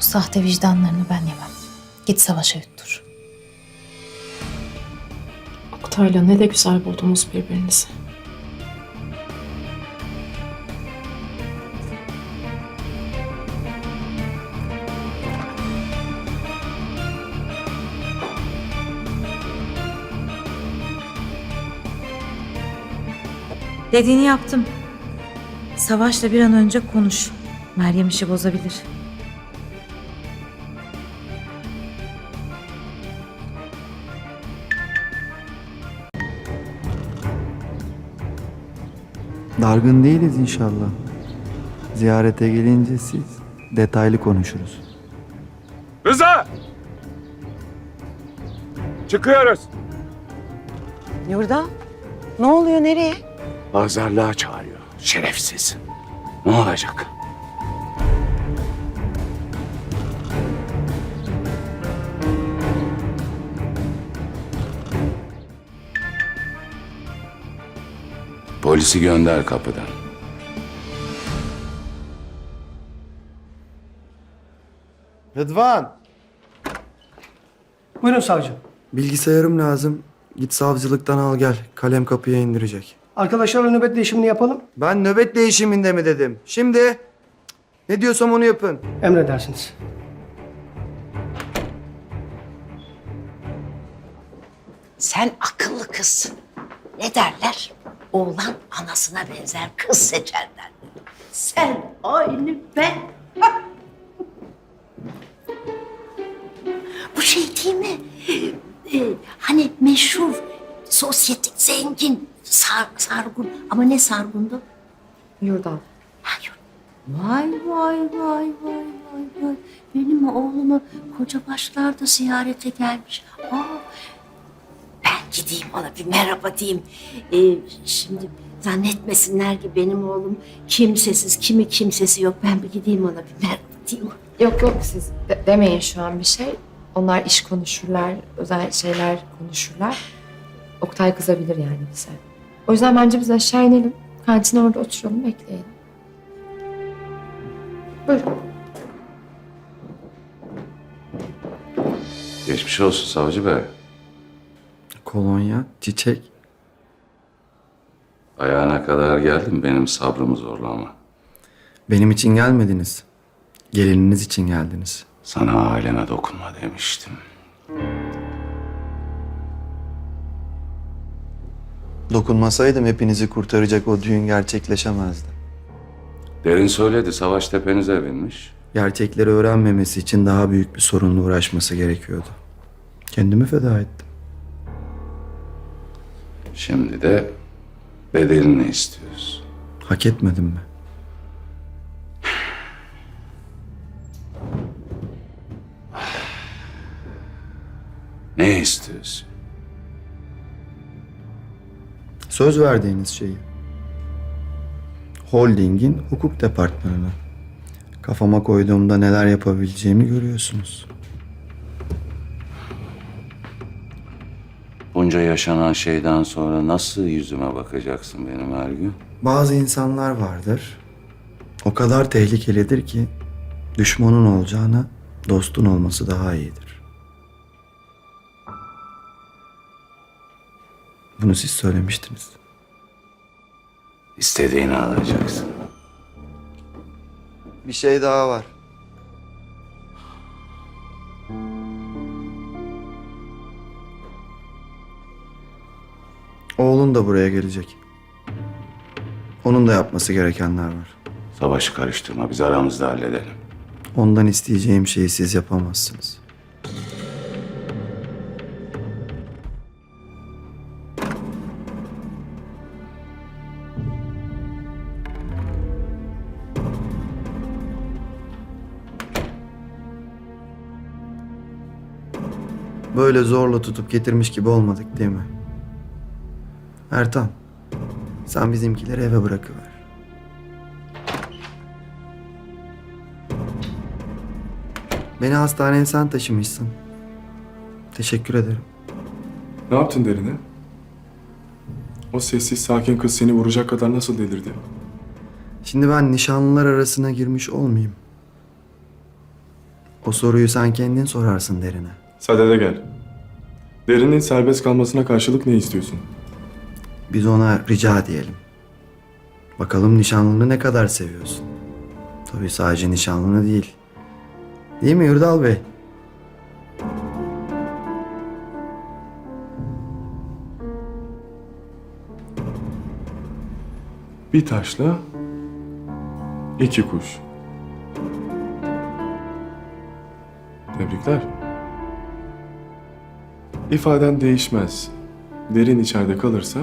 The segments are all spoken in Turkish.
Bu sahte vicdanlarını ben yemem. Git savaşa yuttur. Oktay'la ne de güzel buldunuz birbirinizi. Dediğini yaptım. Savaş'la bir an önce konuş. Meryem işi bozabilir. Dargın değiliz inşallah. Ziyarete gelince siz detaylı konuşuruz. Rıza! Çıkıyoruz. Yurda, ne oluyor nereye? Pazarlığa çağırıyor. Şerefsiz. Ne olacak? Polisi gönder kapıdan. Rıdvan! Buyurun savcım. Bilgisayarım lazım. Git savcılıktan al gel. Kalem kapıya indirecek. Arkadaşlarla nöbet değişimini yapalım. Ben nöbet değişiminde mi dedim? Şimdi ne diyorsam onu yapın. Emredersiniz. Sen akıllı kızsın. Ne derler? Oğlan anasına benzer kız seçer derler. Sen aynı ben. Bu şey değil mi? Ee, hani meşhur, sosyetik, zengin, sar, sargun. Ama ne sargundu? Yurdan. Ha, yok. Vay vay vay vay vay vay. Benim oğlumu koca başlarda ziyarete gelmiş. Aa, gideyim ona bir merhaba diyeyim. Ee, şimdi zannetmesinler ki benim oğlum kimsesiz, kimi kimsesi yok. Ben bir gideyim ona bir merhaba diyeyim. Yok yok siz de- demeyin şu an bir şey. Onlar iş konuşurlar, özel şeyler konuşurlar. Oktay kızabilir yani bize. O yüzden bence biz aşağı inelim. Kantine orada oturalım, bekleyelim. Buyurun. Geçmiş olsun savcı bey. Kolonya, çiçek. Ayağına kadar geldim benim sabrımı zorlama. Benim için gelmediniz. Gelininiz için geldiniz. Sana aileme dokunma demiştim. Dokunmasaydım hepinizi kurtaracak o düğün gerçekleşemezdi. Derin söyledi savaş tepenize binmiş. Gerçekleri öğrenmemesi için daha büyük bir sorunla uğraşması gerekiyordu. Kendimi feda ettim. Şimdi de bedelini istiyoruz. Hak etmedim mi? Ne istiyorsun? Söz verdiğiniz şeyi. Holding'in hukuk departmanına. Kafama koyduğumda neler yapabileceğimi görüyorsunuz. Bunca yaşanan şeyden sonra nasıl yüzüme bakacaksın benim her gün? Bazı insanlar vardır. O kadar tehlikelidir ki düşmanın olacağına dostun olması daha iyidir. Bunu siz söylemiştiniz. İstediğini alacaksın. Bir şey daha var. Oğlun da buraya gelecek. Onun da yapması gerekenler var. Savaşı karıştırma biz aramızda halledelim. Ondan isteyeceğim şeyi siz yapamazsınız. Böyle zorla tutup getirmiş gibi olmadık değil mi? Ertan, sen bizimkileri eve bırakıver. Beni hastaneye sen taşımışsın. Teşekkür ederim. Ne yaptın derine? O sessiz sakin kız seni vuracak kadar nasıl delirdi? Şimdi ben nişanlılar arasına girmiş olmayayım. O soruyu sen kendin sorarsın derine. Sadede gel. Derinin serbest kalmasına karşılık ne istiyorsun? Biz ona rica diyelim. Bakalım nişanlını ne kadar seviyorsun. Tabii sadece nişanlını değil. Değil mi Yurdal Bey? Bir taşla iki kuş. Tebrikler. İfaden değişmez. Derin içeride kalırsa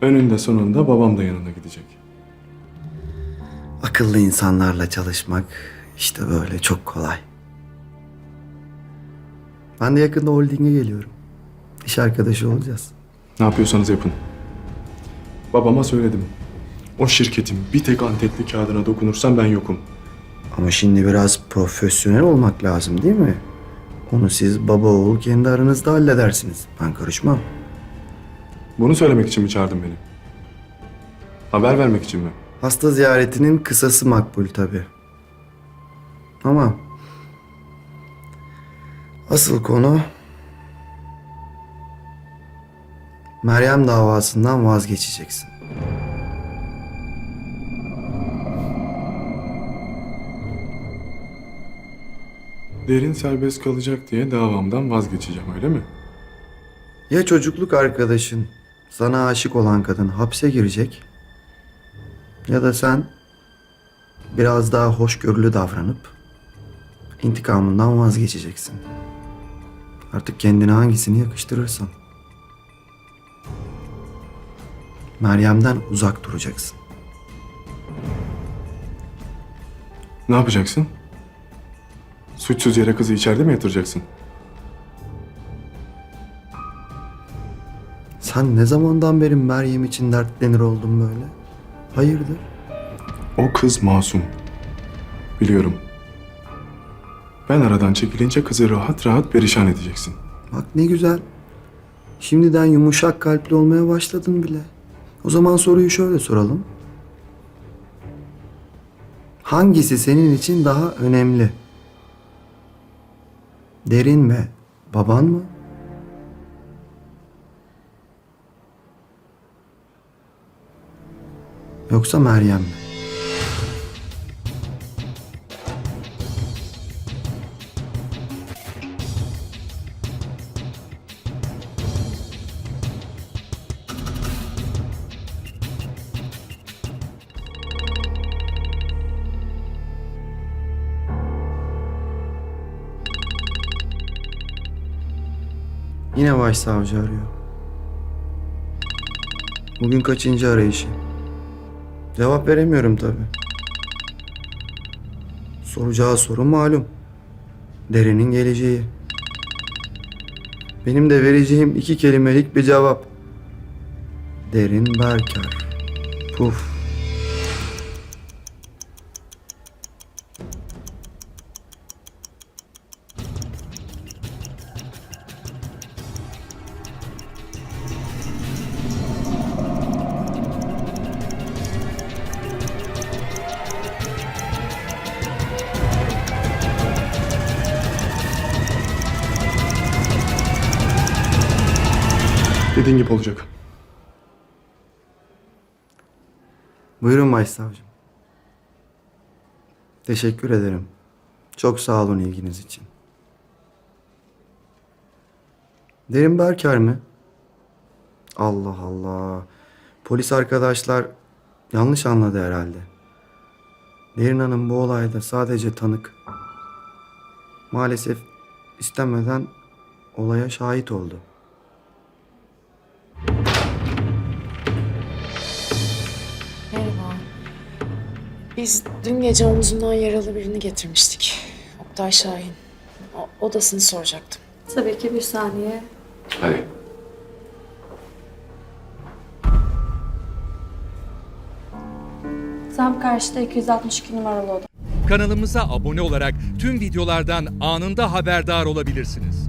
önünde sonunda babam da yanına gidecek. Akıllı insanlarla çalışmak işte böyle çok kolay. Ben de yakında holdinge geliyorum. İş arkadaşı olacağız. Ne yapıyorsanız yapın. Babama söyledim. O şirketin bir tek antetli kağıdına dokunursam ben yokum. Ama şimdi biraz profesyonel olmak lazım değil mi? Onu siz baba oğul kendi aranızda halledersiniz. Ben karışmam. Bunu söylemek için mi çağırdın beni? Haber vermek için mi? Hasta ziyaretinin kısası makbul tabi. Ama asıl konu Meryem davasından vazgeçeceksin. Derin serbest kalacak diye davamdan vazgeçeceğim öyle mi? Ya çocukluk arkadaşın, sana aşık olan kadın hapse girecek ya da sen biraz daha hoşgörülü davranıp intikamından vazgeçeceksin. Artık kendine hangisini yakıştırırsan. Meryem'den uzak duracaksın. Ne yapacaksın? Suçsuz yere kızı içeride mi yatıracaksın? Sen ne zamandan beri Meryem için dertlenir oldun böyle? Hayırdır? O kız masum. Biliyorum. Ben aradan çekilince kızı rahat rahat perişan edeceksin. Bak ne güzel. Şimdiden yumuşak kalpli olmaya başladın bile. O zaman soruyu şöyle soralım. Hangisi senin için daha önemli? Derin mi? Baban mı? Yoksa Meryem mi? Yine başsavcı arıyor. Bugün kaçıncı arayışı? Cevap veremiyorum tabi. Soracağı soru malum. Derinin geleceği. Benim de vereceğim iki kelimelik bir cevap. Derin Berker. Puf. Dediğin gibi olacak. Buyurun başsavcım. Teşekkür ederim. Çok sağ olun ilginiz için. Derin Berker mi? Allah Allah. Polis arkadaşlar yanlış anladı herhalde. Derin Hanım bu olayda sadece tanık. Maalesef istemeden olaya şahit oldu. Biz dün gece omzundan yaralı birini getirmiştik. Oktay Şahin. O, odasını soracaktım. Tabii ki bir saniye. Hadi. Tam karşıda 262 numaralı oda. Kanalımıza abone olarak tüm videolardan anında haberdar olabilirsiniz.